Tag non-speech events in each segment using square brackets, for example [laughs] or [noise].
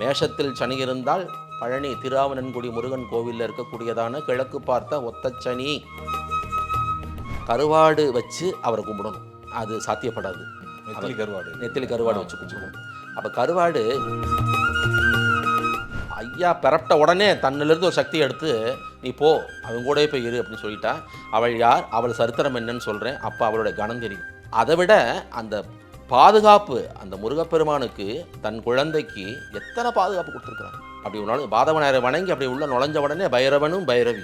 மேஷத்தில் சனி இருந்தால் பழனி திருஆவணன்குடி முருகன் கோவிலில் இருக்கக்கூடியதான கிழக்கு பார்த்த ஒத்தச்சனி. கருவாடு வச்சு அவரை கும்பிடணும். அது சாத்தியப்படாது. நெத்திலி கருவாடு. நெத்திலி கருவாடு வச்சு கும்பிடணும். அப்போ கருவாடு ஐயா பெறப்பட்ட உடனே தன்னிலிருந்து ஒரு சக்தி எடுத்து நீ போ அவங்க கூடவே போய் இரு அப்படின்னு சொல்லிட்டா. அவள் யார்? அவள் சரித்திரம் என்னன்னு சொல்கிறேன் அப்போ அவளுடைய கணம் தெரியும். அதை விட அந்த பாதுகாப்பு அந்த முருகப்பெருமானுக்கு தன் குழந்தைக்கு எத்தனை பாதுகாப்பு கொடுத்துருக்குறாங்க அப்படி ஒரு பாதவனாரை வணங்கி அப்படி உள்ள நுழைஞ்ச உடனே பைரவனும் பைரவி.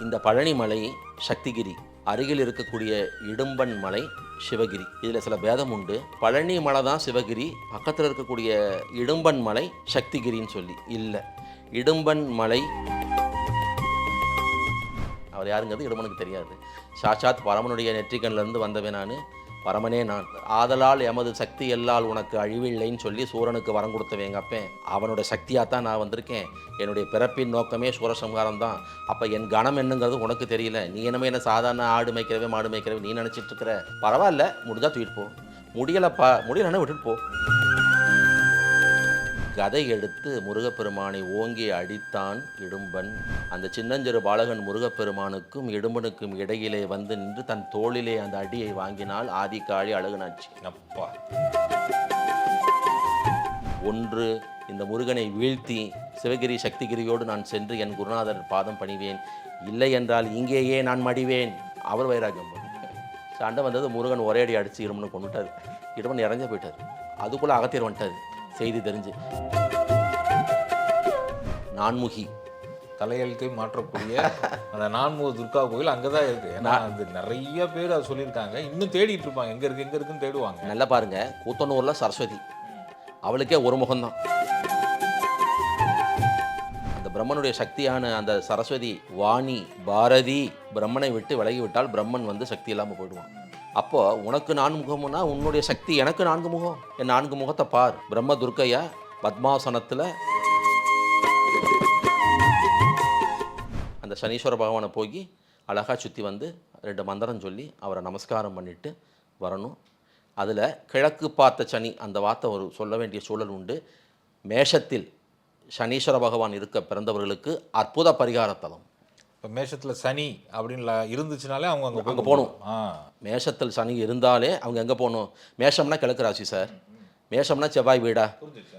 இந்த பழனிமலை சக்திகிரி அருகில் இருக்கக்கூடிய இடும்பன் மலை சிவகிரி. இதில் சில பேதம் உண்டு. பழனி மலை தான் சிவகிரி. பக்கத்தில் இருக்கக்கூடிய இடும்பன் மலை சக்திகிரின்னு சொல்லி. இல்லை. இடும்பன் மலை அவர் யாருங்கிறது இடும்பனுக்கு தெரியாது. சாட்சாத் பரமனுடைய நெற்றிக்கண்ணிலேருந்து வந்தவே நான். பரமனே நான் ஆதலால் எமது சக்தி எல்லால் உனக்கு அழிவில்லைன்னு சொல்லி சூரனுக்கு வரம் கொடுத்தவன் எங்கள் அப்பேன் அவனோட சக்தியாக தான் நான் வந்திருக்கேன். என்னுடைய பிறப்பின் நோக்கமே சூரசம்ஹாரம் தான் அப்போ என் கணம் என்னங்கிறது உனக்கு தெரியல. நீ என்னமே என்ன சாதாரண ஆடு மேய்க்கிறவே மாடு மேய்க்கிறவே நீ நினச்சிட்டு இருக்கிற. பரவாயில்ல முடிஞ்சால் தூக்கிட்டு போ. முடியலப்பா முடியலன்னா விட்டுட்டு போ. கதை எடுத்து முருகப்பெருமானை ஓங்கி அடித்தான் இடும்பன். அந்த சின்னஞ்சிறு பாலகன் முருகப்பெருமானுக்கும் இடும்பனுக்கும் இடையிலே வந்து நின்று தன் தோளிலே அந்த அடியை வாங்கினால் ஆதிக்காளி அழகுனாச்சு. அப்பா. ஒன்று இந்த முருகனை வீழ்த்தி சிவகிரி சக்திகிரியோடு நான் சென்று என் குருநாதர் பாதம் பணிவேன். இல்லை என்றால் இங்கேயே நான் மடிவேன். அவர் வைராகியம் சண்டை வந்தது முருகன் ஒரே அடி அடித்து இருமனை கொண்டுட்டார் இடுமன் இறஞ்ச போயிட்டார். அதுக்குள்ளே அகத்தியர் வந்துட்டார். செய்தி தெரிஞ்சு. நான்முகி. தலையெழுத்தை மாற்றக்கூடிய அந்த நான்முக துர்கா கோயில் அங்கதான் இருக்கு. ஏன்னா அது நிறைய பேர் அதை சொல்லியிருக்காங்க. இன்னும் தேடிட்டு இருப்பாங்க. எங்க இருக்கு எங்க இருக்குன்னு தேடுவாங்க. நல்லா பாருங்க. கூத்தனூரில் சரஸ்வதி. அவளுக்கே ஒரு முகம்தான். அந்த பிரம்மனுடைய சக்தியான அந்த சரஸ்வதி வாணி பாரதி பிரம்மனை விட்டு விலகி விட்டால் பிரம்மன் வந்து சக்தி இல்லாமல் போயிடுவான். அப்போ உனக்கு நான்கு முகம்னா உன்னுடைய சக்தி எனக்கு நான்கு முகம். என் நான்கு முகத்தை பார். பிரம்ம துர்க்கையா பத்மாசனத்தில். அந்த சனீஸ்வர பகவானை போய் அழகாக சுற்றி வந்து ரெண்டு மந்திரம் சொல்லி அவரை நமஸ்காரம் பண்ணிட்டு வரணும். அதில் கிழக்கு பார்த்த சனி அந்த வார்த்தை ஒரு சொல்ல வேண்டிய சூழல் உண்டு. மேஷத்தில் சனீஸ்வர பகவான் இருக்க பிறந்தவர்களுக்கு அற்புத பரிகாரத்தலம். இப்போ மேஷத்துல சனி அப்படின்னு ல- இருந்துச்சுனாலே அவங்க அங்க அங்க போகணும். ஆ. மேஷத்தில் சனி இருந்தாலே அவங்க எங்கே போகணும்? மேஷம்னா கிழக்கு ராசி சார். மேஷம்னா செவ்வாய் வீடா?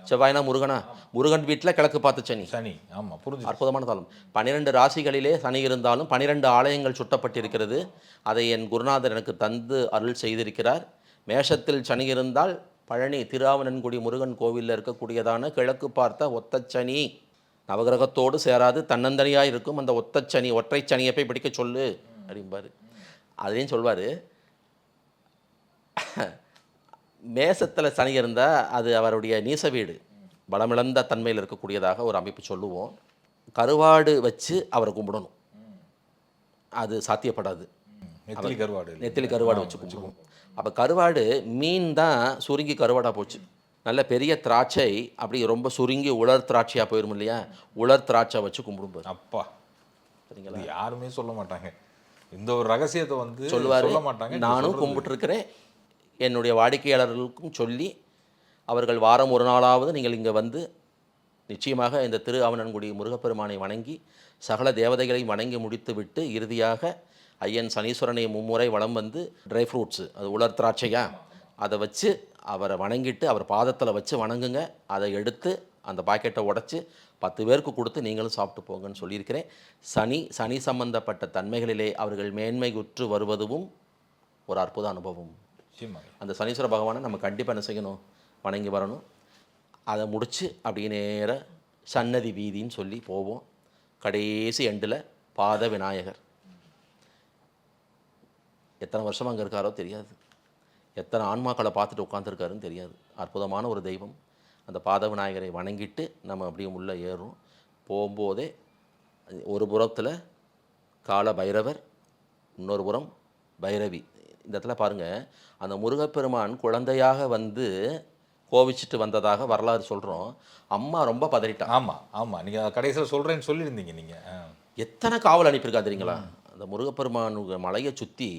செவ்வாய்னா முருகனா? முருகன் வீட்டில் கிழக்கு பார்த்த சனி. சனி ஆமா புரிஞ்சு அற்புதமான தலம். பன்னிரெண்டு ராசிகளிலே சனி இருந்தாலும் பன்னிரெண்டு ஆலயங்கள் சுட்டப்பட்டிருக்கிறது. அதை என் குருநாதர் எனக்கு தந்து அருள் செய்திருக்கிறார். மேஷத்தில் சனி இருந்தால் பழனி திருஆவணன்குடி முருகன் கோவிலில் இருக்கக்கூடியதான கிழக்கு பார்த்த ஒத்தச்சனி நவகிரகத்தோடு சேராது தன்னந்தனியாக இருக்கும் அந்த ஒத்தச்சனி ஒற்றை சனியை போய் பிடிக்க சொல்லு அப்படிம்பாரு. அதையும் சொல்வார் மேசத்தில் சனி இருந்தால் அது அவருடைய நீச வீடு. பலமிழந்த தன்மையில் இருக்கக்கூடியதாக ஒரு அமைப்பு சொல்லுவோம். கருவாடு வச்சு அவரை கும்பிடணும். அது சாத்தியப்படாது. நெத்திலி கருவாடு நெத்திலி கருவாடு வச்சு கும்பிடுவோம் அப்போ கருவாடு மீன் தான் சுருங்கி கருவாடாக போச்சு. நல்ல பெரிய திராட்சை அப்படி ரொம்ப சுருங்கி உலர் திராட்சையாக போயிரும் இல்லையா? உலர் திராட்சை வச்சு கும்பிடும்போது. அப்பா. சரிங்களா? யாருமே சொல்ல மாட்டாங்க. இந்த ஒரு ரகசியத்தை வந்து சொல்லுவார் சொல்ல மாட்டாங்க நானும். கும்பிட்டுருக்கிறேன். என்னுடைய வாடிக்கையாளர்களுக்கும் சொல்லி அவர்கள் வாரம் ஒரு நாளாவது நீங்கள் இங்கே வந்து நிச்சயமாக இந்த திரு அவனன்குடி முருகப்பெருமானை வணங்கி சகல தேவதைகளையும் வணங்கி முடித்துவிட்டு இறுதியாக ஐயன் சனீஸ்வரனை மும்முறை வலம் வந்து ட்ரை ஃப்ரூட்ஸு அது உலர் திராட்சையா? அதை வச்சு அவரை வணங்கிட்டு அவர் பாதத்தில் வச்சு வணங்குங்க. அதை எடுத்து அந்த பாக்கெட்டை உடைச்சி பத்து பேருக்கு கொடுத்து நீங்களும் சாப்பிட்டு போங்கன்னு சொல்லியிருக்கிறேன். சனி சனி சம்பந்தப்பட்ட தன்மைகளிலே அவர்கள் மேன்மை உற்று வருவதும் ஒரு அற்புத அனுபவம். அந்த சனீஸ்வர பகவானை நம்ம கண்டிப்பாக என்ன செய்யணும்? வணங்கி வரணும். அதை முடித்து அப்படியே நேர சன்னதி வீதின்னு சொல்லி போவோம். கடைசி எண்டில் பாத விநாயகர் எத்தனை வருஷம் அங்கே இருக்காரோ தெரியாது. எத்தனை ஆன்மாக்களை பார்த்துட்டு உட்காந்துருக்காருன்னு தெரியாது. அற்புதமான ஒரு தெய்வம். அந்த பாத விநாயகரை வணங்கிட்டு நம்ம அப்படியே உள்ளே ஏறுறோம். போகும்போதே ஒரு புறத்தில் கால பைரவர் இன்னொரு புறம் பைரவி. இந்த இடத்துல பாருங்கள் அந்த முருகப்பெருமான் குழந்தையாக வந்து கோவிச்சிட்டு வந்ததாக வரலாறு சொல்கிறோம் அம்மா ரொம்ப பதறிட்டா. ஆமா ஆமா. நீங்க கடைசியில் சொல்றேன்னு சொல்லியிருந்தீங்க நீங்க. ஆ. எத்தனை காவல் அனுப்பியிருக்கா தெரியுங்களா? அந்த முருகப்பெருமான் மலையை சுற்றி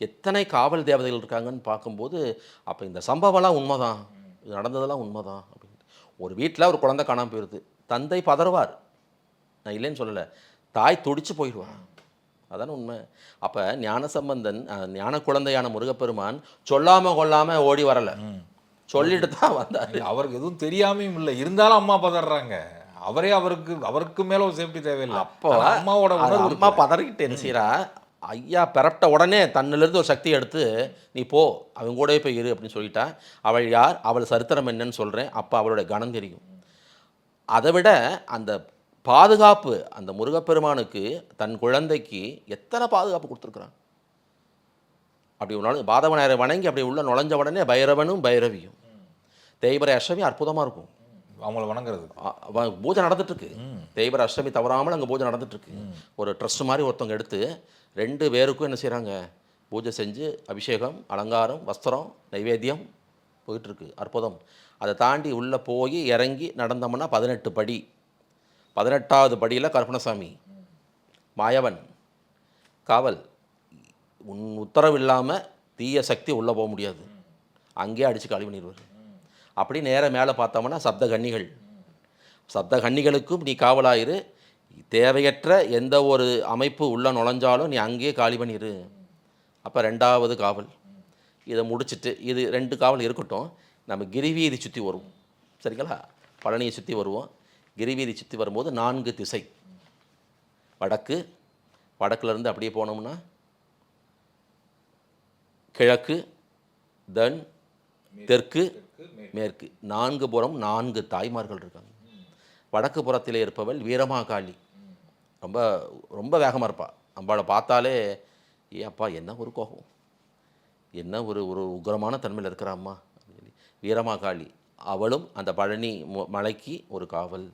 எத்தனை காவல் தேவதைகள் இருக்காங்கன்னு பார்க்கும்போது அப்போ இந்த சம்பவம்லாம் உண்மைதான். இது நடந்ததெல்லாம் உண்மைதான் அப்படின்னு. ஒரு வீட்டில் ஒரு குழந்தை காணாமல் போயிடுது தந்தை பதறுவார். நான் இல்லைன்னு சொல்லலை. தாய் துடிச்சு போயிடுவார் அதான உண்மை. அப்போ ஞானசம்பந்தன் அஹ், ஞான குழந்தையான முருகப்பெருமான் சொல்லாமல் கொள்ளாமல் ஓடி வரலை. சொல்லிட்டு தான் வந்தார். அவருக்கு எதுவும் தெரியாமையும் இல்லை. இருந்தாலும் அம்மா பதறாங்க அவரே அவருக்கு அவருக்கு மேல ஒரு சேஃப்டி தேவையில்லை. அப்போ அம்மாவோட அம்மா பதறிக்கிட்டு என்ன செய்றா? ஐயா பெறப்பட்ட உடனே தன்னிலிருந்து ஒரு சக்தி எடுத்து நீ போ அவன் கூடவே போய் இரு அப்படின்னு சொல்லிட்டா. அவள் யார்? அவள் சரித்திரம் என்னன்னு சொல்கிறேன் அப்போ அவளுடைய கணம் தெரியும். அதை விட அந்த பாதுகாப்பு அந்த முருகப்பெருமானுக்கு தன் குழந்தைக்கு எத்தனை பாதுகாப்பு கொடுத்துருக்குறான்? அப்படி நாள் பாதவனாரை வணங்கி அப்படி உள்ள நுழைஞ்ச உடனே பைரவனும் பைரவியும். தேய்பரை அஷ்டமி அற்புதமாக இருக்கும். அவங்கள அவ- பூஜை நடந்துட்டு இருக்கு. தேய்பர அஷ்டமி தவறாமல் அங்கே பூஜை நடந்துட்டு இருக்கு. ஒரு ட்ரஸ்ட் மாதிரி ஒருத்தவங்க எடுத்து ரெண்டு பேருக்கும் என்ன செய்கிறாங்க பூஜை செஞ்சு அபிஷேகம் அலங்காரம் வஸ்திரம் நைவேத்தியம் போயிட்டுருக்கு அற்புதம். அதை தாண்டி உள்ளே போய் இறங்கி நடந்தோம்னா பதினெட்டு படி. பதினெட்டாவது படியில் கருப்பணசாமி மாயவன் காவல். உன் உத்தரவு இல்லாமல் தீய சக்தி உள்ளே போக முடியாது. அங்கேயே அடித்து காலி பண்ணிடுவார். அப்படி நேராக மேலே பார்த்தோம்னா சப்த கன்னிகள். சப்த கன்னிகளுக்கும் நீ காவலாயிரு. தேவையற்ற எந்த ஒரு அமைப்பு உள்ளே நுழைஞ்சாலும் நீ அங்கேயே காலி பண்ணிடு அப்போ ரெண்டாவது காவல். இதை முடிச்சிட்டு இது ரெண்டு காவல் இருக்கட்டும். நம்ம கிரிவீதி சுற்றி வருவோம். சரிங்களா? பழனியை சுற்றி வருவோம். கிரிவீதி சுற்றி வரும்போது நான்கு திசை. வடக்கு வடக்குலேருந்து அப்படியே போனோம்னா கிழக்கு தென் தெற்கு மேற்கு. நான்கு புறம் நான்கு தாய்மார்கள் இருக்காங்க. வடக்கு புறத்திலே இருப்பவள் வீரமாகாளி. ரொம்ப ரொம்ப வேகமாக இருப்பாள் அம்பாளை பார்த்தாலே ஏ அப்பா என்ன ஒரு கோபம்? என்ன ஒரு ஒரு உக்ரமான தன்மையில் இருக்கிறாம்மா வீரமாகாளி அவளும் அந்த பழனி மலைக்கு ஒரு காவல்.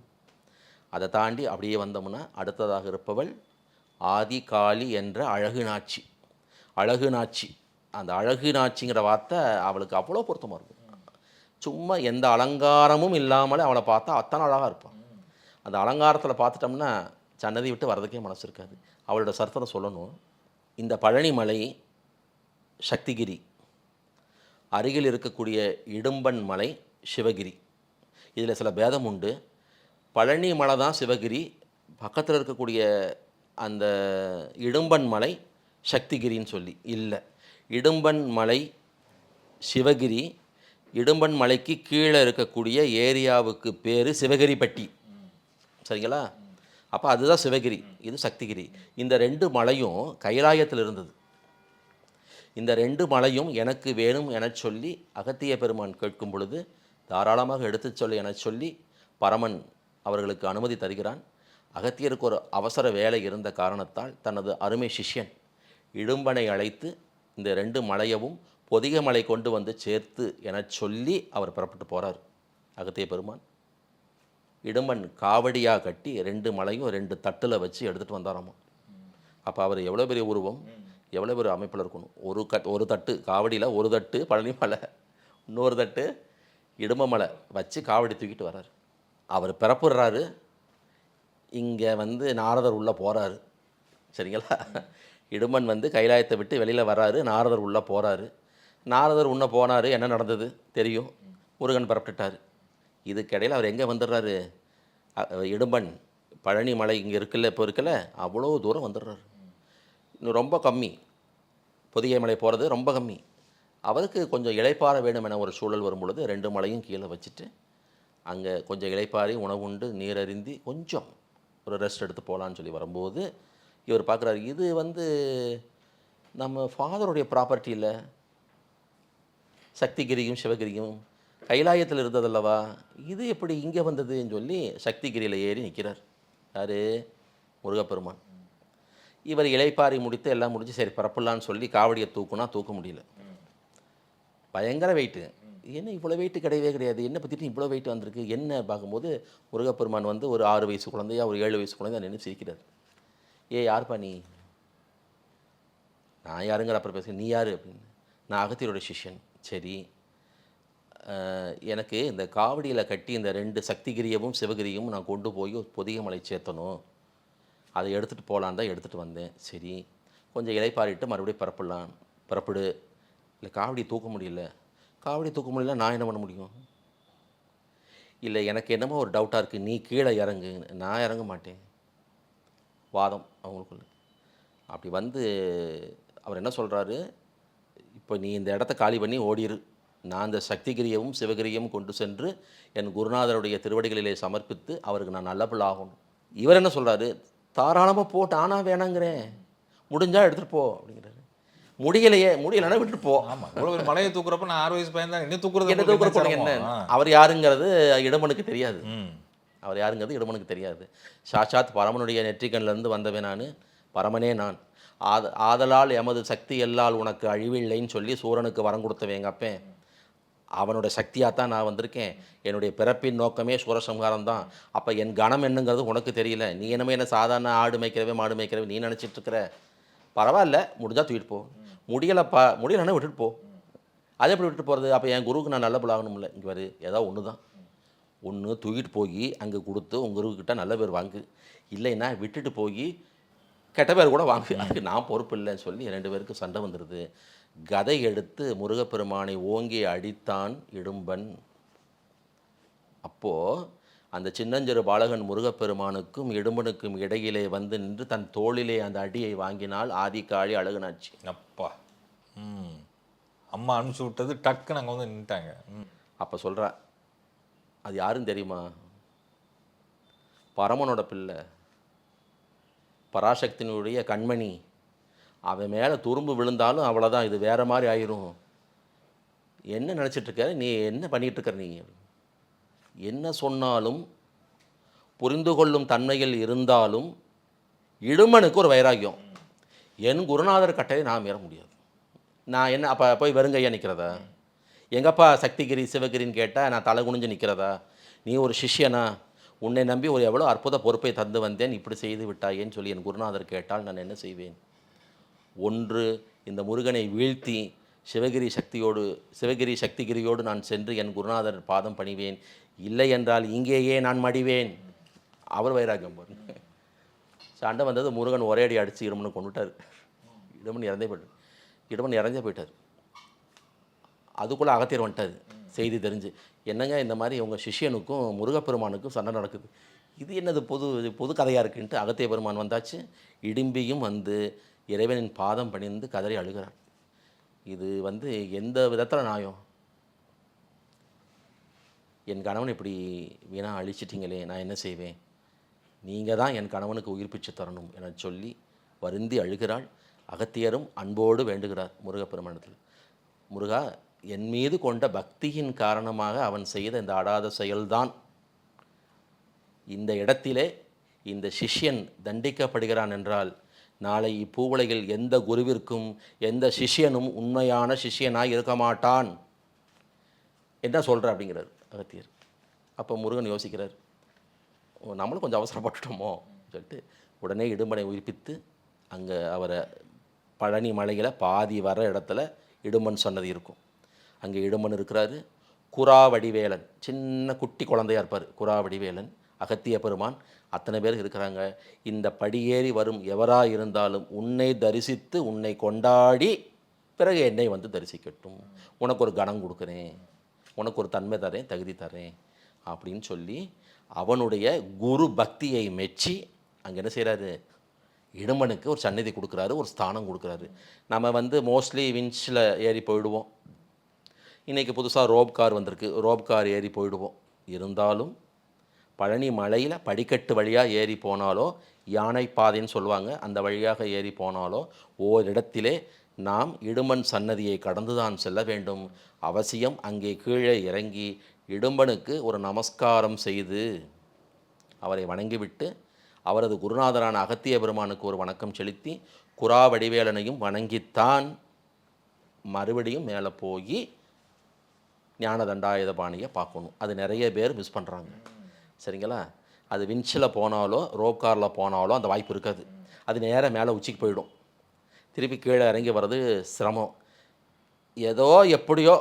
அதை தாண்டி அப்படியே வந்தோம்னா அடுத்ததாக இருப்பவள் ஆதி காளி என்ற அழகு நாச்சி அழகு நாச்சி அந்த அழகு நாச்சிங்கிற வார்த்தை அவளுக்கு அவ்வளோ பொருத்தமாக இருக்கும். சும்மா எந்த அலங்காரமும் இல்லாமலே அவளை பார்த்தா அத்தனை அழகாக இருப்பான் அந்த அலங்காரத்தில் பார்த்துட்டோம்னா சன்னதி விட்டு வரதுக்கே மனசு இருக்காது. அவளோட சரித்திரம் சொல்லணும். இந்த பழனி மலை சக்திகிரி. அருகில் இருக்கக்கூடிய இடும்பன் மலை சிவகிரி. இதில் சில பேதம் உண்டு. பழனி மலை தான் சிவகிரி. பக்கத்தில் இருக்கக்கூடிய அந்த இடும்பன் மலை சக்திகிரின்னு சொல்லி. இல்லை. இடும்பன் மலை சிவகிரி. இடும்பன் மலைக்கு கீழே இருக்கக்கூடிய ஏரியாவுக்கு பேர் சிவகிரிப்பட்டி. சரிங்களா? அப்போ அதுதான் சிவகிரி இது சக்திகிரி. இந்த ரெண்டு மலையும் கைலாயத்தில் இருந்தது. இந்த ரெண்டு மலையும் எனக்கு வேணும் என சொல்லி அகத்திய பெருமான் கேட்கும் பொழுது தாராளமாக எடுத்துச் சொல்லி எனச் சொல்லி பரமன் அவர்களுக்கு அனுமதி தருகிறான். அகத்தியருக்கு ஒரு அவசர வேலை இருந்த காரணத்தால் தனது அருமை சிஷ்யன் இடும்பனை அழைத்து இந்த ரெண்டு மலையவும் பொதிக மலை கொண்டு வந்து சேர்த்து எனச் சொல்லி அவர் புறப்பட்டு போகிறார் அகத்திய பெருமான். இடுமன் காவடியாக கட்டி ரெண்டு மலையும் ரெண்டு தட்டில் வச்சு எடுத்துகிட்டு வந்தாராமா. அப்போ அவர் எவ்வளோ பெரிய உருவம் எவ்வளோ பெரிய அமைப்பில் இருக்கணும்? ஒரு கட் ஒரு தட்டு காவடியில் ஒரு தட்டு பழனி மலை இன்னொரு தட்டு இடும மலை வச்சு காவடி தூக்கிட்டு வர்றாரு. அவர் பிறப்புடுறாரு இங்கே வந்து நாரதர் உள்ளே போகிறாரு சரிங்களா? இடுமன் வந்து கைலாயத்தை விட்டு வெளியில் வர்றாரு. நாரதர் உள்ளே போகிறாரு நாரதர் உன்ன போனார். என்ன நடந்தது? தெரியும். முருகன் புறப்பட்டுட்டார். இதுக்கிடையில் அவர் எங்கே வந்துடுறாரு? இடும்பன் பழனி மலை இங்கே இருக்குல்ல இப்போ இருக்குல்ல அவ்வளோ தூரம் வந்துடுறாரு. இன்னும் ரொம்ப கம்மி. பொதிகை மலை போகிறது ரொம்ப கம்மி. அவருக்கு கொஞ்சம் இழைப்பாற வேணும் என ஒரு சூழல் வரும் பொழுது ரெண்டு மலையும் கீழே வச்சுட்டு அங்கே கொஞ்சம் இளைப்பாரி உணவுண்டு நீர் அருந்தி கொஞ்சம் ஒரு ரெஸ்ட் எடுத்து போகலான்னு சொல்லி வரும்போது இவர் பார்க்குறாரு இது வந்து நம்ம ஃபாதருடைய ப்ராப்பர்ட்டியில் சக்திகிரியும் சிவகிரியும் கைலாயத்தில் இருந்ததல்லவா? இது எப்படி இங்கே வந்ததுன்னு சொல்லி சக்திகிரியில் ஏறி நிற்கிறார். யார்? முருகப்பெருமான். இவர் இலைப்பாரி முடித்து எல்லாம் முடிஞ்சு சரி பரப்பலான்னு சொல்லி காவடியை தூக்குனா தூக்க முடியல. பயங்கர வெயிட்டு என்ன இவ்வளோ வெயிட்டு கிடையவே கிடையாது. என்ன பற்றிட்டு இவ்வளோ வெயிட் வந்திருக்கு? என்ன பார்க்கும்போது முருகப்பெருமான் வந்து ஒரு ஆறு வயசு குழந்தையா ஒரு ஏழு வயசு குழந்தையா நின்று சிரிக்கிறார். ஏ யார்ப்பா நீ? நான் யாருங்கிற அப்புறம் பேசுகிறேன் நீ யார்? அப்படின்னு. நான் அகத்தியரோட சிஷ்யன். சரி. எனக்கு இந்த காவடியில் கட்டி இந்த ரெண்டு சக்திகிரியவும் சிவகிரியும் நான் கொண்டு போய் ஒரு புதிய மலை சேர்த்தணும். அதை எடுத்துகிட்டு போகலான்னு தான் எடுத்துகிட்டு வந்தேன். சரி கொஞ்சம் இலைப்பாரிட்டு மறுபடியும் பரப்பிடலாம் பரப்பிடு. இல்லை காவடி தூக்க முடியல. காவடி தூக்க முடியல நான் என்ன பண்ண முடியும்? இல்லை எனக்கு என்னமோ ஒரு டவுட்டாக இருக்குது நீ கீழே இறங்கு. நான் இறங்க மாட்டேன். வாதம் அவங்களுக்குள்ள. அப்படி வந்து அவர் என்ன சொல்கிறாரு இப்போ நீ இந்த இடத்த காலி பண்ணி ஓடிரு. நான் இந்த சக்திகிரியவும் சிவகிரியவும் கொண்டு சென்று என் குருநாதருடைய திருவடிகளிலே சமர்ப்பித்து அவருக்கு நான் நல்ல பிள்ளை ஆகணும். இவர் என்ன சொல்கிறாரு தாராளமாக போ நானா வேணாங்கிறேன். முடிஞ்சா எடுத்துகிட்டு போ அப்படிங்கிறாரு. முடியலையே முடியலைன்னா விட்டுட்டு போ. ஆமா இவ்வளவு ஒரு மலையை தூக்குறப்ப நான் ஆறு வயசு பையன் தான். என்ன தூக்குறது என்ன உங்களுக்கு தூக்குற போனீங்க என்ன. அவர் யாருங்கிறது இடமனுக்கு தெரியாது. அவர் யாருங்கிறது இடமனுக்கு தெரியாது. சாட்சாத் பரமனுடைய நெற்றிக்கண்ணிலிருந்து வந்தவன் நான். பரமனே நான். ஆத ஆதலால் எமது சக்தி எல்லால் உனக்கு அழிவில்லைன்னு சொல்லி சூரனுக்கு வரம் கொடுத்தவன் எங்கள் அப்பேன். அவனோட சக்தியாக தான் நான் வந்திருக்கேன். என்னுடைய பிறப்பின் நோக்கமே சூரசம்ஹாரம் தான். அப்போ என் கணம் என்னங்கிறது உனக்கு தெரியல. நீ என்னமே என்ன சாதாரண ஆடு மேய்க்கிறவே மாடு மேய்க்கிறவே நீ நினச்சிட்டு இருக்கிற. பரவாயில்ல முடிஞ்சால் தூக்கிட்டு போ. முடியலைப்பா முடியலன்னா விட்டுட்டு போ. அதை எப்படி விட்டுட்டு போகிறது அப்போ என் குருவுக்கு நான் நல்ல பிள்ளாகணும்ல இங்கே வரு ஏதோ ஒன்று தான் ஒன்று தூக்கிட்டு போய் அங்கே கொடுத்து உங்கள் குருவுக்கிட்ட நல்ல பேர் வாங்கு. இல்லைன்னா விட்டுட்டு போய் கெட்ட பேர் கூட வாங்கு. அதுக்கு நான் பொறுப்பு இல்லைன்னு சொல்லி ரெண்டு பேருக்கு சண்டை வந்துடுது கதை எடுத்து முருகப்பெருமானை ஓங்கி அடித்தான் இடும்பன். அப்போது அந்த சின்னஞ்சிறு பாலகன் முருகப்பெருமானுக்கும் இடும்பனுக்கும் இடையிலே வந்து நின்று தன் தோளிலே அந்த அடியை வாங்கினால் ஆதிக்காளி அழகுனாச்சு. அப்பா. ம். அம்மா அனுப்பிச்சு விட்டது டக்குன்னு அங்கே வந்து நின்ட்டாங்க ம். அப்போ சொல்கிறா அது யாரும் தெரியுமா? பரமனோட பிள்ளை. பராசக்தியினுடைய கண்மணி. அவன் மேலே துரும்பு விழுந்தாலும் அவ்வளோதான் இது வேறு மாதிரி ஆயிரும். என்ன நினச்சிட்ருக்க நீ என்ன பண்ணிட்டு நீ? என்ன சொன்னாலும் புரிந்து கொள்ளும் தன்மையில் இருந்தாலும் இடுமனுக்கு ஒரு வைராக்கியம். என் குருநாதர் கட்டையை நான் மீற முடியாது. நான் என்ன அப்போ போய் வெறுங்கையா நிற்கிறதா எங்கப்பா சக்திகிரி சிவகிரின்னு கேட்டால் நான் தலை குனிஞ்சு நிற்கிறதா நீ ஒரு சிஷ்யனா? உன்னை நம்பி ஒரு எவ்வளோ அற்புத பொறுப்பை தந்து வந்தேன் இப்படி செய்து விட்டாயேன்னு சொல்லி என் குருநாதர் கேட்டால் நான் என்ன செய்வேன்? ஒன்று இந்த முருகனை வீழ்த்தி சிவகிரி சக்தியோடு சிவகிரி சக்திகிரியோடு நான் சென்று என் குருநாதர் பாதம் பணிவேன். இல்லை என்றால் இங்கேயே நான் மடிவேன். அவர் வைராக்கியம் பாருங்க. சண்டை வந்தது முருகன் ஒரே அடி அடித்து இடுமனை கொண்டுட்டார். இடுமன் இறந்தே போயிட்டார். இடுமன் இறந்தே போயிட்டார். அதுக்குள்ளே அகத்தியர் வந்துட்டார். செய்தி தெரிஞ்சு. என்னங்க இந்த மாதிரி உங்கள் சிஷ்யனுக்கும் முருகப்பெருமானுக்கும் சண்டை நடக்குது. இது என்னது பொது இது பொது கதையாக இருக்குன்ட்டு அகத்திய பெருமான் வந்தாச்சு. இடிம்பியும் வந்து இறைவனின் பாதம் பணிந்து கதறி அழுகிறார் இது வந்து எந்த விதத்தில் நியாயம்? என் கணவன் இப்படி வீணா அழிச்சிட்டிங்களே நான் என்ன செய்வேன்? நீங்கள் தான் என் கணவனுக்கு உயிர் பிச்சு தரணும் என சொல்லி வருந்தி அழுகிறாள். அகத்தியரும் அன்போடு வேண்டுகிறார் முருகப்பெருமானத்தில் முருகா என் மீது கொண்ட பக்தியின் காரணமாக அவன் செய்த இந்த அடாத செயல்தான். இந்த இடத்திலே இந்த சிஷ்யன் தண்டிக்கப்படுகிறான் என்றால் நாளை இப்பூவுலகில் எந்த குருவிற்கும் எந்த சிஷ்யனும் உண்மையான சிஷியனாக இருக்க மாட்டான். என்ன சொல்கிற அப்படிங்கிறார் அகத்தியர். அப்போ முருகன் யோசிக்கிறார் நம்மளும் கொஞ்சம் அவசரப்பட்டுட்டோமோ? சொல்லிட்டு உடனே இடும்பனை உயிர்ப்பித்து அங்கே அவரை பழனி மலையில் பாதி வர இடத்துல இடுமன் சொன்னது இருக்கும். அங்கே இடுமன் இருக்கிறாரு. குறாவடிவேலன் சின்ன குட்டி குழந்தையா இருப்பார். குறாவடிவேலன் அகத்திய பெருமான் அத்தனை பேர் இருக்கிறாங்க. இந்த படியேறி வரும் எவராக இருந்தாலும் உன்னை தரிசித்து உன்னை கொண்டாடி பிறகு என்னை வந்து தரிசிக்கட்டும். உனக்கு ஒரு கணம் கொடுக்குறேன். உனக்கு ஒரு தன்மை தரேன் தகுதி தரேன் அப்படின்னு சொல்லி அவனுடைய குரு பக்தியை மெச்சி அங்கே என்ன செய்கிறாரு இடுமனுக்கு ஒரு சந்நிதி கொடுக்குறாரு ஒரு ஸ்தானம் கொடுக்குறாரு. நம்ம வந்து மோஸ்ட்லி வின்ச்சில் ஏறி போயிடுவோம். இன்றைக்கி புதுசாக ரோப் கார் வந்திருக்கு. ரோப் கார் ஏறி போயிடுவோம். இருந்தாலும் பழனி மலையில் படிக்கட்டு வழியாக ஏறி போனாலோ யானை பாதைன்னு சொல்லுவாங்க அந்த வழியாக ஏறி போனாலோ ஓரிடத்திலே நாம் இடுமன் சன்னதியை கடந்துதான் செல்ல வேண்டும். அவசியம் அங்கே கீழே இறங்கி இடும்பனுக்கு ஒரு நமஸ்காரம் செய்து அவரை வணங்கிவிட்டு அவரது குருநாதரான அகத்திய பெருமானுக்கு ஒரு வணக்கம் செலுத்தி குரா வடிவேலனையும் வணங்கித்தான் மறுபடியும் மேலே போய் ஞானதண்டாயுதபாணியை பார்க்கணும். அது நிறைய பேர் மிஸ் பண்ணுறாங்க சரிங்களா? அது வின்ச்சில் போனாலோ ரோப் காரில் போனாலோ அந்த வாய்ப்பு இருக்காது. அது நேராக மேலே உச்சிக்கு போயிடும். திருப்பி கீழே இறங்கி வர்றது சிரமம். ஏதோ எப்படியோ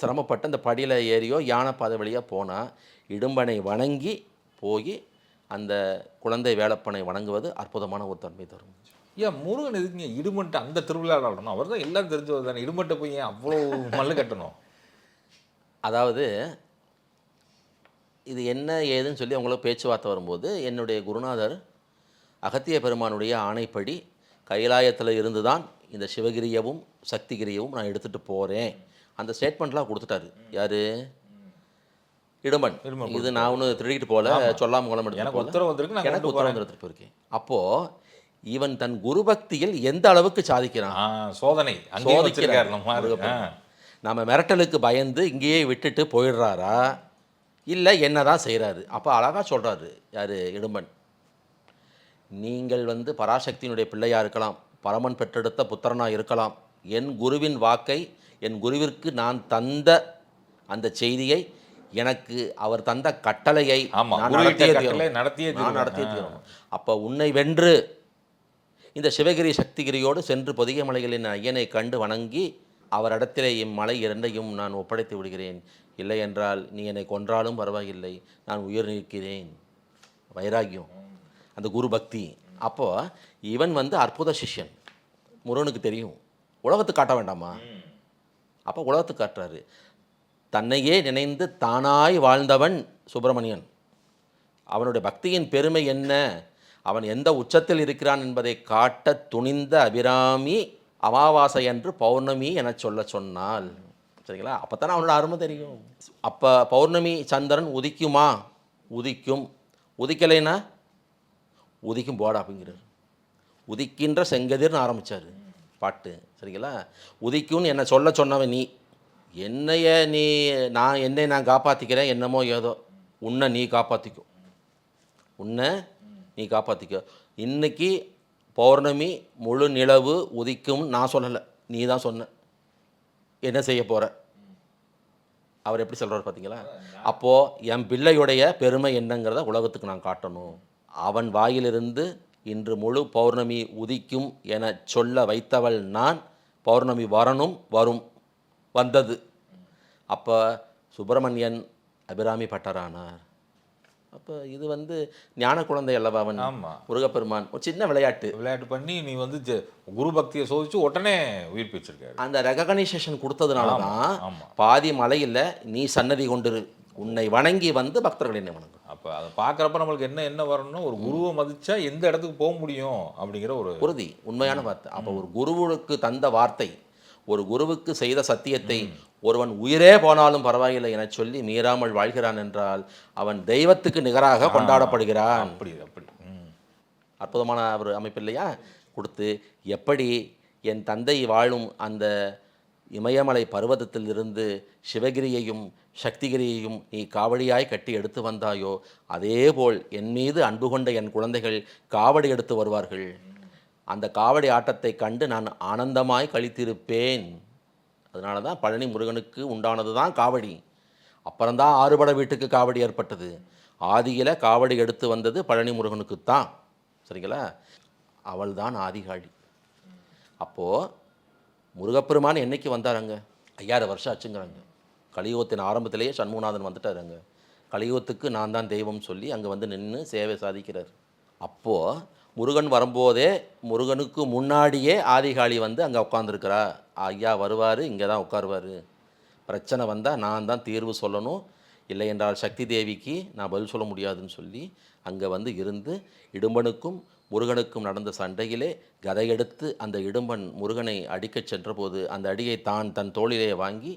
சிரமப்பட்டு அந்த படியில் ஏறியோ யானை பாதை வழியாக போனால் இடும்பனை வணங்கி போய் அந்த குழந்தை வேலப்பனை வணங்குவது அற்புதமான ஒரு தன்மை தரும். ஏன் முருகன் எதுக்குங்க இடுமன்ட்டு அந்த திருவிழா ஆடணும் அவர் தான் எல்லாம் தெரிஞ்சவர் தானே இடுமட்டை போய் ஏன் அவ்வளோ மல்லு கட்டணும்? அதாவது இது என்ன ஏதுன்னு சொல்லி அவங்களுக்கு பேச்சுவார்த்தை வரும்போது என்னுடைய குருநாதர் அகத்திய பெருமானுடைய ஆணைப்படி கைலாயத்தில் இருந்து தான் இந்த சிவகிரியவும் சக்திகிரியவும் நான் எடுத்துகிட்டு போகிறேன் அந்த ஸ்டேட்மெண்ட்லாம் கொடுத்துட்டாரு. யார்? இடும்பன் இது நான் ஒன்று திருடிக்கிட்டு போகல சொல்லாம குளம் எனக்கு. உத்தரவு வந்திருக்கு எனக்கு உத்தரவு. எடுத்துகிட்டு போயிருக்கேன். அப்போது இவன் தன் குரு பக்தியில் எந்த அளவுக்கு சாதிக்கிறான்? சோதனை. முருகப்பெருமான். நம்ம மிரட்டலுக்கு பயந்து இங்கேயே விட்டுட்டு போயிடுறாரா? இல்லை என்ன தான் செய்கிறாரு? அப்போ அழகாக சொல்கிறாரு யார்? இடும்பன். நீங்கள் வந்து பராசக்தியினுடைய பிள்ளையாக இருக்கலாம் பரமன் பெற்றெடுத்த புத்திரனாக இருக்கலாம். என் குருவின் வாக்கை என் குருவிற்கு நான் தந்த அந்த செய்தியை எனக்கு அவர் தந்த கட்டளையை நடத்தியே. நடத்தியே. தீரணும். அப்போ உன்னை வென்று இந்த சிவகிரி சக்திகிரியோடு சென்று பொதிகை மலைகளின் ஐயனை கண்டு வணங்கி அவரிடத்திலே இம்மலை இரண்டையும் நான் ஒப்படைத்து விடுகிறேன். இல்லை என்றால் நீ என்னை கொன்றாலும் பரவாயில்லை நான் உயிர் நிற்கிறேன் வைராகியம் அந்த குரு பக்தி. அப்போது இவன் வந்து அற்புத சிஷ்யன். முருகனுக்கு தெரியும். உலகத்துக்கு காட்ட வேண்டாமா? அப்போ உலகத்துக்கு காட்டுறாரு. தன்னையே நினைந்து தானாய் வாழ்ந்தவன் சுப்பிரமணியன். அவனுடைய பக்தியின் பெருமை என்ன? அவன் எந்த உச்சத்தில் இருக்கிறான் என்பதை காட்ட துணிந்த அபிராமி அமாவாசை என்று பௌர்ணமி என சொல்ல சொன்னால் சரிங்களா? அப்போ தானே அவனோட அருமை தெரியும். அப்போ பௌர்ணமி சந்திரன் உதிக்குமா? உதிக்கும். உதிக்கலைன்னா? உதிக்கும் போடா அப்படிங்கிறார். உதிக்கின்ற செங்கதிர்னு ஆரம்பித்தார் பாட்டு. சரிங்களா? உதிக்கும்னு என்னை சொல்ல சொன்னவன் நீ. என்னைய நீ நான் என்னை நான் காப்பாற்றிக்கிறேன் என்னமோ ஏதோ. உன்னை நீ காப்பாற்றிக்கோ உன்னை நீ காப்பாற்றிக்கோ இன்றைக்கி பௌர்ணமி முழு நிலவு உதிக்கும் நான் சொல்லலை. நீ தான் சொன்ன. என்ன செய்ய போகிற அவர் எப்படி சொல்கிறார் பார்த்தீங்களா அப்போது என் பிள்ளையுடைய பெருமை என்னங்கிறத உலகத்துக்கு நான் காட்டணும். அவன் வாயிலிருந்து இன்று முழு பௌர்ணமி உதிக்கும் என சொல்ல வைத்தவள் நான் பௌர்ணமி வரணும் வரும் வந்தது. அப்போ சுப்பிரமணியன் அபிராமி பட்டரானார். அப்போ இது வந்து ஞான குழந்தை அல்லவா அவன்? ஆமா. முருகப்பெருமான். ஒரு சின்ன விளையாட்டு. விளையாட்டு பண்ணி நீ வந்து குரு பக்தியை சோதிச்சு உடனே உயிர்ப்பிச்சிருக்காரு. அந்த ரெகனைசேஷன் கொடுத்ததுனால தான் பாதி மலையில் நீ சன்னதி கொண்டிரு உன்னை வணங்கி வந்து பக்தர்கள் என்ன வணங்கும் அப்ப அதை பார்க்கறப்ப நம்மளுக்கு என்ன என்ன வரணும்னா ஒரு குருவை மதிச்சா எந்த இடத்துக்கு போக முடியும் அப்படிங்கிற ஒரு உறுதி உண்மையான வார்த்தை. அப்போ ஒரு குருவுக்கு தந்த வார்த்தை ஒரு குருவுக்கு செய்த சத்தியத்தை ஒருவன் உயிரே போனாலும் பரவாயில்லை என சொல்லி மீறாமல் வாழ்கிறான் என்றால் அவன் தெய்வத்துக்கு நிகராக கொண்டாடப்படுகிறான். அப்படி அப்படி. அற்புதமான ஒரு அமைப்பு இல்லையா? கொடுத்து எப்படி என் தந்தை வாழும் அந்த இமயமலை பர்வதத்திலிருந்து சிவகிரியையும் சக்திகிரியையும் நீ காவடியாய் கட்டி எடுத்து வந்தாயோ அதேபோல் என் மீது அன்பு கொண்ட என் குழந்தைகள் காவடி எடுத்து வருவார்கள். அந்த காவடி ஆட்டத்தை கண்டு நான் ஆனந்தமாய் கழித்திருப்பேன் அதனால தான் பழனி முருகனுக்கு உண்டானது தான் காவடி. அப்புறம்தான் ஆறுபட வீட்டுக்கு காவடி ஏற்பட்டது. ஆதியில் காவடி எடுத்து வந்தது பழனி முருகனுக்கு தான். சரிங்களா? அவள் தான் ஆதிகாழி அப்போது முருகப்பெருமான் என்னைக்கு வந்தாருங்க? ஐயாயிரம் வருஷம் ஆச்சுங்கிறாங்க. கலியுகத்தின் ஆரம்பத்திலேயே சண்முகநாதன் வந்துட்டாருங்க. கலியுகத்துக்கு நான் தான் தெய்வம் சொல்லி அங்கே வந்து நின்று சேவை சாதிக்கிறார். அப்போது முருகன் வரும்போதே முருகனுக்கு முன்னாடியே ஆதிகாளி வந்து அங்கே உட்காந்துருக்கிறா ஐயா வருவார் இங்கே தான் உட்காருவார். பிரச்சனை வந்தால் நான் தான் தீர்வு சொல்லணும். இல்லை என்றால் சக்தி தேவிக்கு நான் பதில் சொல்ல முடியாதுன்னு சொல்லி அங்கே வந்து இருந்து இடும்பனுக்கும் முருகனுக்கும் நடந்த சண்டையிலே கதையெடுத்து அந்த இடும்பன் முருகனை அடிக்கச் சென்றபோது அந்த அடியை தான் தன் தோளிலே வாங்கி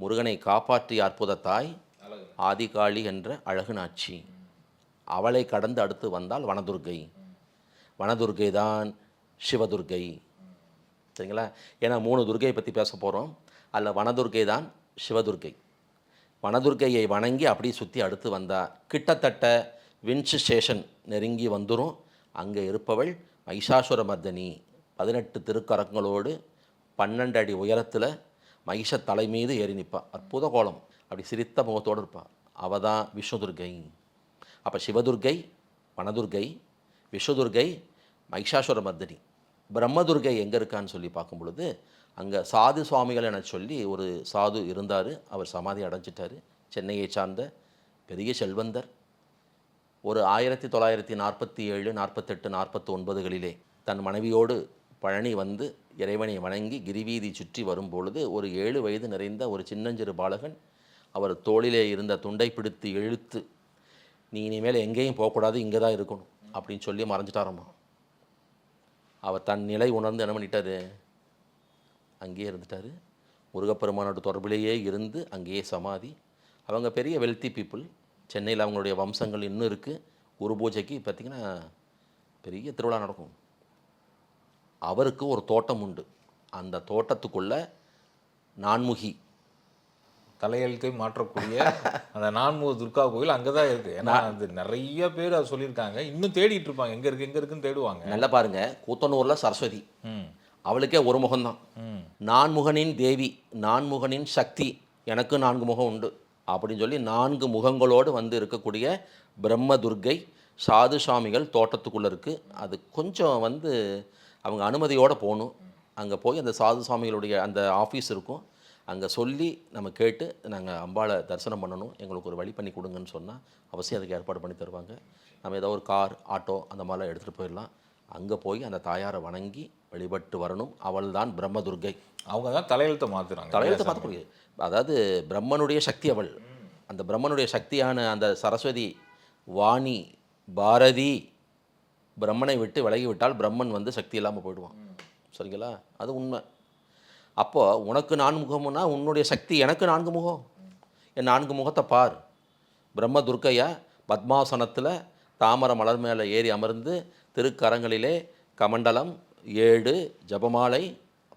முருகனை காப்பாற்றிய அற்புத தாய் ஆதிகாளி என்ற அழகு நாச்சி அவளை கடந்து அடுத்து வந்தால் வனதுர்கை. வனதுர்கை தான் சிவதுர்கை. சரிங்களா? ஏன்னா மூணு துர்கையை பற்றி பேச போகிறோம் அதில் வனதுர்கை தான் சிவதுர்கை. வனதுர்கையை வணங்கி அப்படியே சுற்றி அடுத்து வந்தா கிட்டத்தட்ட வின்ச் ஸ்டேஷன் நெருங்கி வந்துடும் அங்கே இருப்பவள் மைஷாசுர மர்தனி பதினெட்டு திருக்கரங்களோடு பன்னெண்டு அடி உயரத்தில் மகிஷ தலை மீது ஏறி நிற்பாள் அற்புத கோலம். அப்படி சிரித்த முகத்தோடு இருப்பாள் அவள் தான் விஷ்ணுதுர்கை. அப்போ சிவதுர்கை வனதுர்கை விஸ்வதுர்கை மகிஷாசுர மர்தினி. பிரம்மதுர்கை எங்கே இருக்கான்னு சொல்லி பார்க்கும் பொழுது அங்கே சாது சுவாமிகள் என சொல்லி ஒரு சாது இருந்தார். அவர் சமாதி அடைஞ்சிட்டார். சென்னையை சார்ந்த பெரிய செல்வந்தர். ஒரு ஆயிரத்தி தொள்ளாயிரத்தி நாற்பத்தி ஏழு நாற்பத்தெட்டு நாற்பத்தி ஒன்பதுகளிலே தன் மனைவியோடு பழனி வந்து இறைவனை வணங்கி கிரிவீதி சுற்றி வரும்பொழுது ஒரு ஏழு வயது நிறைந்த ஒரு சின்னஞ்சிறு பாலகன் அவர் தோளிலே இருந்த துண்டை பிடித்து இழுத்து நீ இனிமேல் எங்கேயும் போகக்கூடாது இங்கே தான் இருக்கணும். அப்படின்னு சொல்லி மறைஞ்சிட்டாரம்மா அவர் தன் நிலை உணர்ந்து என்ன பண்ணிட்டாரு? அங்கேயே இருந்துட்டார். முருகப்பெருமானோட தொடர்பிலேயே இருந்து அங்கேயே சமாதி. அவங்க பெரிய வெல்த்தி பீப்புள் சென்னையில் அவங்களுடைய வம்சங்கள் இன்னும் இருக்குது ஒரு பூஜைக்கு பார்த்திங்கன்னா பெரிய திருவிழா நடக்கும். அவருக்கு ஒரு தோட்டம் உண்டு. அந்த தோட்டத்துக்குள்ளே நான்முகி தலையெழுத்தை மாற்றக்கூடிய [laughs] அந்த நான்முக துர்கா கோயில் அங்கே தான் இருக்கு. ஏன்னா அது நிறைய பேர் அதை சொல்லியிருக்காங்க. இன்னும் தேடிட்டு இருப்பாங்க. எங்க இருக்கு எங்க இருக்குன்னு தேடுவாங்க. நல்லா பாருங்க. கூத்தனூரில் சரஸ்வதி. அவளுக்கே ஒரு முகம்தான். ம். நான்முகனின் தேவி நான்முகனின் சக்தி எனக்கு நான்கு முகம் உண்டு அப்படின்னு சொல்லி நான்கு முகங்களோடு வந்து இருக்கக்கூடிய பிரம்ம துர்க்கை சாது சாமிகள் தோட்டத்துக்குள்ளே இருக்குது அது கொஞ்சம் வந்து அவங்க அனுமதியோடு போகணும். அங்கே போய் அந்த சாது சாமிகளுடைய அந்த ஆஃபீஸ் இருக்கும். அங்கே சொல்லி நம்ம கேட்டு நாங்கள் அம்பாளை தரிசனம் பண்ணணும். எங்களுக்கு ஒரு வழி பண்ணி கொடுங்கன்னு சொன்னால் அவசியம் அதுக்கு ஏற்பாடு பண்ணி தருவாங்க. நம்ம ஏதோ ஒரு கார் ஆட்டோ அந்த மாதிரிலாம் எடுத்துகிட்டு போயிடலாம். அங்கே போய் அந்த தாயாரை வணங்கி வழிபட்டு வரணும். அவள்தான் பிரம்ம துர்க்கை அவங்க தான் தலையெழுத்தை மாத்துறாங்க. தலையெழுத்து பார்க்கக்கூடிய அதாவது பிரம்மனுடைய சக்தி அவள். அந்த பிரம்மனுடைய சக்தியான அந்த சரஸ்வதி வாணி பாரதி பிரம்மனை விட்டு விலகி விட்டால் பிரம்மன் வந்து சக்தி இல்லாமல் போயிடுவான். சரிங்களா? அது உண்மை. அப்போ உனக்கு நான்கு முகம்னா உன்னுடைய சக்தி எனக்கு நான்கு முகம் என் நான்கு முகத்தை பார். பிரம்ம துர்க்கையா பத்மாசனத்தில் தாமரை மலர் மேலே ஏறி அமர்ந்து திருக்கரங்களிலே கமண்டலம் ஏடு ஜபமாலை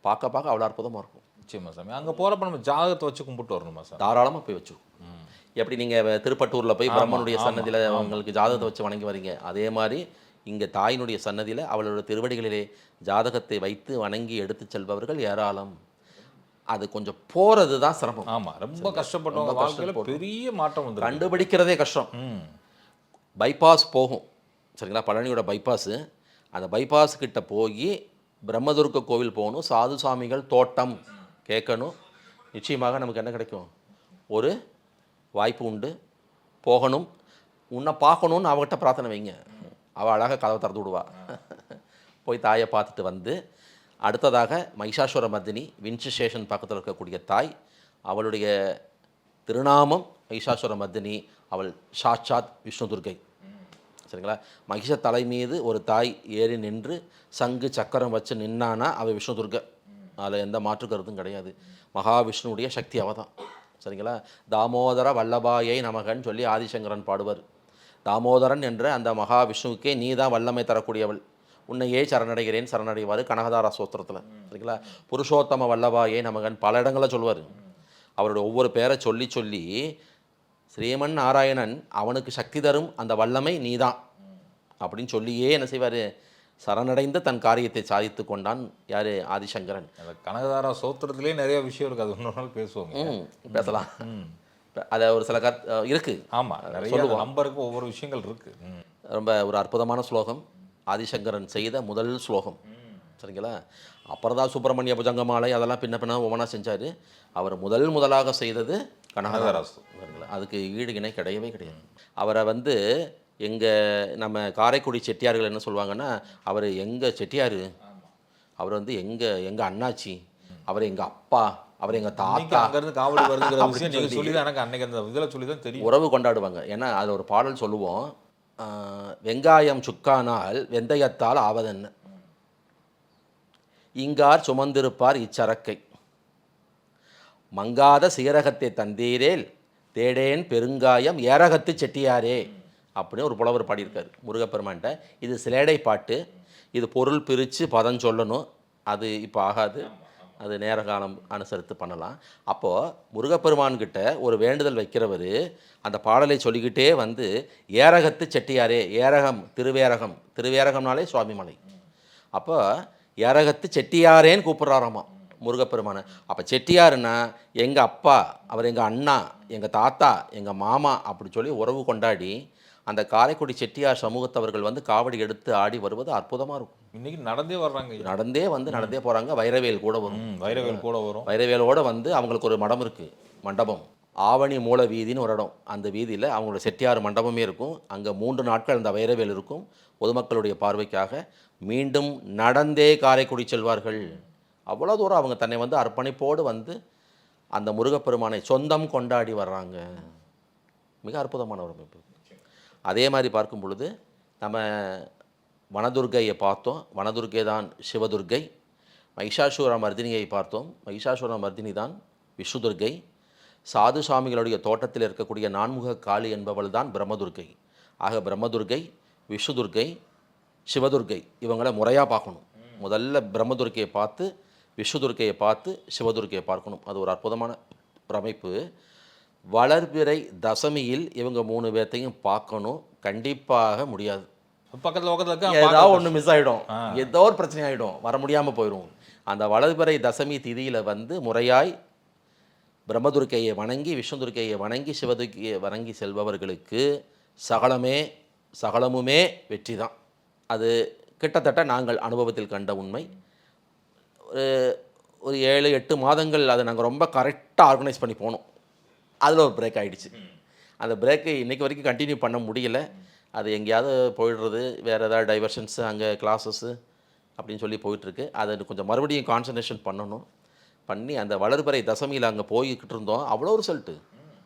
பார்க்க பார்க்க அவ்வளோ அற்புதமாக இருக்கும். நிச்சயமா சாமி. அங்க போறப்ப நம்ம ஜாதகத்தை வச்சு கும்பிட்டு வரணுமா சார் தாராளமாக போய் வச்சு ம். எப்படி நீங்கள் திருப்பட்டூரில் போய் பிரம்மனுடைய சன்னதியில் அவங்களுக்கு ஜாதகத்தை வச்சு வணங்கி வரீங்க? அதே மாதிரி இங்கே தாயினுடைய சன்னதியில் அவளோட திருவடிகளிலே ஜாதகத்தை வைத்து வணங்கி எடுத்து செல்பவர்கள் ஏராளம். அது கொஞ்சம் போகிறது தான் சிரமம். ஆமா ரொம்ப கஷ்டப்பட்டவங்க வாழ்க்கையில. பெரிய மாற்றம் வந்து கண்டுபிடிக்கிறதே கஷ்டம். ம். பைபாஸ் போகும். சரிங்களா? பழனியோட பைபாஸு அந்த பைபாஸ் கிட்ட போய் பிரம்மதுர்க்க கோவில் போகணும். சாது சாமிகள் தோட்டம் கேட்கணும். நிச்சயமாக நமக்கு என்ன கிடைக்கும்? ஒரு வாய்ப்பு உண்டு. போகணும். உன்னை பார்க்கணுன்னு அவகிட்ட பிரார்த்தனை வைங்க. அவள் அழகாக கதவை திறந்து விடுவா. போய் தாயை பார்த்துட்டு வந்து அடுத்ததாக மைஷாசுர மர்தினி வின்ச்சு ஸ்டேஷன் பக்கத்தில் இருக்கக்கூடிய தாய் அவளுடைய திருநாமம் மைஷாசுர மர்தினி அவள் சாட்சாத் விஷ்ணு துர்க்கை சரிங்களா? மகிஷ தலை மீது ஒரு தாய் ஏறி நின்று சங்கு சக்கரம் வச்சு நின்னானா அவள் விஷ்ணு துர்க்கை அதில் எந்த மாற்று கருத்தும் கிடையாது. மகாவிஷ்ணுடைய சக்தி அவதான். சரிங்களா? தாமோதர வல்லபாயை நமகன்னு சொல்லி ஆதிசங்கரன் பாடுவார். தாமோதரன் என்ற அந்த மகாவிஷ்ணுவுக்கே நீ தான் வல்லமை தரக்கூடியவள். உன்னையே சரணடைகிறேன் சரணடைவார் கனகதாரா சோத்திரத்தில். சரிங்களா? புருஷோத்தம வல்லபாயே நமகன் பல இடங்களில் சொல்லுவார். அவருடைய ஒவ்வொரு பேரை சொல்லி சொல்லி ஸ்ரீமன் நாராயணன் அவனுக்கு சக்தி தரும் அந்த வல்லமை நீதான். அப்படின்னு சொல்லியே என்ன செய்வார்? சரணடைந்து தன் காரியத்தை சாதித்து கொண்டான் யார்? ஆதிசங்கரன். கனகதாரா சோத்திரத்திலே நிறைய விஷயம் இருக்கு. அது இன்னொரு நாள் பேசுவோங்க ம் பேசலாம். அதை ஒரு சில கருத்து இருக்குது ஆமா நிறைய நம்பருக்கு ஒவ்வொரு விஷயங்கள் இருக்கு. ம். ரொம்ப ஒரு அற்புதமான ஸ்லோகம். ஆதிசங்கரன் செய்த முதல் ஸ்லோகம். சரிங்களா? அப்புறம் தான் சுப்பிரமணிய புஜங்கமாலை அதெல்லாம் பின்ன பின்ன ஒவ்வொன்றா செஞ்சார். அவர் முதல் முதலாக செய்தது கனகதாராசு அதுக்கு ஈடு இணை கிடையவே கிடையாது. அவரை வந்து எங்கள் நம்ம காரைக்குடி செட்டியார்கள் என்ன சொல்லுவாங்கன்னா அவர் எங்கள் செட்டியார்? அவர் வந்து எங்கள் எங்கள் அண்ணாச்சி? அவர் எங்கள் அப்பா? அவர் எங்கள் தாத்தா. அங்க இருந்து காவடி [laughs] வருதுங்கிற விஷயம் நீங்க சொல்லி. தான் எனக்கு அன்னைக்கு அந்த இதுல சொல்லி தான் தெரியும். உறவு கொண்டாடுவாங்க. ஏன்னா அது ஒரு பாடல் சொல்லுவோம். வெங்காயம் சுக்கானால் வெந்தயத்தால் ஆவதென்ன? இங்கார் சுமந்திருப்பார் இச்சரக்கை. மங்காத சீரகத்தை தந்தீரேல் தேடேன் பெருங்காயம் ஏரகத்து செட்டியாரே அப்படின்னு ஒரு புலவர் பாடியிருக்காரு முருகப்பெருமான்ட்ட இது சிலேடை பாட்டு. இது பொருள் பிரித்து பதம் சொல்லணும். அது இப்போ ஆகாது. அது நேர காலம் அனுசரித்து பண்ணலாம். அப்போது முருகப்பெருமான்கிட்ட ஒரு வேண்டுதல் வைக்கிறவர் அந்த பாடலை சொல்லிக்கிட்டே வந்து ஏரகத்து செட்டியாரே ஏரகம் திருவேரகம் திருவேரகம்னாலே சுவாமிமலை. அப்போ ஏரகத்து செட்டியாரேன்னு கூப்பிட்றாராமா முருகப்பெருமானை. அப்போ செட்டியாருன்னா எங்கள் அப்பா அவர் எங்கள் அண்ணா எங்கள் தாத்தா எங்கள் மாமா அப்படி சொல்லி உறவு கொண்டாடி அந்த காரைக்குடி செட்டியார் சமூகத்தவர்கள் வந்து காவடி எடுத்து ஆடி வருவது அற்புதமாக இருக்கும். இன்னைக்கு நடந்தே வர்றாங்க நடந்தே வந்து நடந்தே போகிறாங்க வைரவேல் கூட வரும். வைரவேல் கூட வரும். வைரவேலோட வந்து அவங்களுக்கு ஒரு மடம் இருக்குது மண்டபம். ஆவணி மூல வீதின்னு ஒரு இடம். அந்த வீதியில் அவங்களோட செட்டியார் மண்டபமே இருக்கும். அங்கே மூன்று நாட்கள் அந்த வைரவேல் இருக்கும். பொதுமக்களுடைய பார்வைக்காக மீண்டும் நடந்தே காரைக்குடி செல்வார்கள். அவ்வளோ தூரம் அவங்க தன்னை வந்து அர்ப்பணிப்போடு வந்து அந்த முருகப்பெருமானை சொந்தம் கொண்டாடி வர்றாங்க. மிக அற்புதமான ஒரு அமைப்பு. அதே மாதிரி பார்க்கும் பொழுது நம்ம வனதுர்க்கையை பார்த்தோம். வனதுர்க்கை தான் சிவதுர்க்கை மகிஷாசுர மர்தினியை பார்த்தோம். மகிஷாசுர மர்தினி தான் விஷ்ணுதுர்க்கை சாது சுவாமிகளுடைய தோட்டத்தில் இருக்கக்கூடிய நான்முக காளி என்பவள் தான் பிரம்மதுர்க்கை ஆக பிரம்மதுர்க்கை விஷ்ணுதுர்க்கை சிவதுர்க்கை இவங்கள முறையாக பார்க்கணும். முதல்ல பிரம்மதுர்க்கையை பார்த்து விஷ்ணுதுர்க்கையை பார்த்து சிவதுர்க்கையை பார்க்கணும். அது ஒரு அற்புதமான பிரமைப்பு வளர்பிறை தசமியில் இவங்க மூணு பேர்த்தையும் பார்க்கணும். கண்டிப்பாக முடியாது. பக்கத்துல பக்கத்துல இருக்க? ஏதாவது ஒன்று மிஸ் ஆகிடும் ஏதோ ஒரு பிரச்சனை ஆகிடும் வர முடியாமல் போயிடும் அந்த வளர்பிறை தசமி திதியில் வந்து முறையாய் பிரம்மதுர்க்கையை வணங்கி விஷ்ணுதுர்க்கையை வணங்கி சிவதுர்க்கையை வணங்கி செல்பவர்களுக்கு சகலமே சகலமுமே வெற்றி தான் அது கிட்டத்தட்ட நாங்கள் அனுபவத்தில் கண்ட உண்மை. ஒரு ஒரு ஏழு எட்டு மாதங்கள் அதை நாங்கள் ரொம்ப கரெக்டாக ஆர்கனைஸ் பண்ணி போனோம். அதில் ஒரு பிரேக் ஆகிடுச்சு அந்த பிரேக்கை இன்றைக்கி வரைக்கும் கண்டினியூ பண்ண முடியல. அது எங்கேயாவது போயிடுறது வேறு ஏதாவது டைவர்ஷன்ஸு அங்கே கிளாஸஸ்ஸு அப்படின்னு சொல்லி போயிட்டுருக்கு. அதை கொஞ்சம் மறுபடியும் கான்சன்ட்ரேஷன் பண்ணணும். பண்ணி அந்த வளர்பறை தசமியில் அங்கே போய்கிட்டு இருந்தோம். அவ்வளோ ரிசல்ட்டு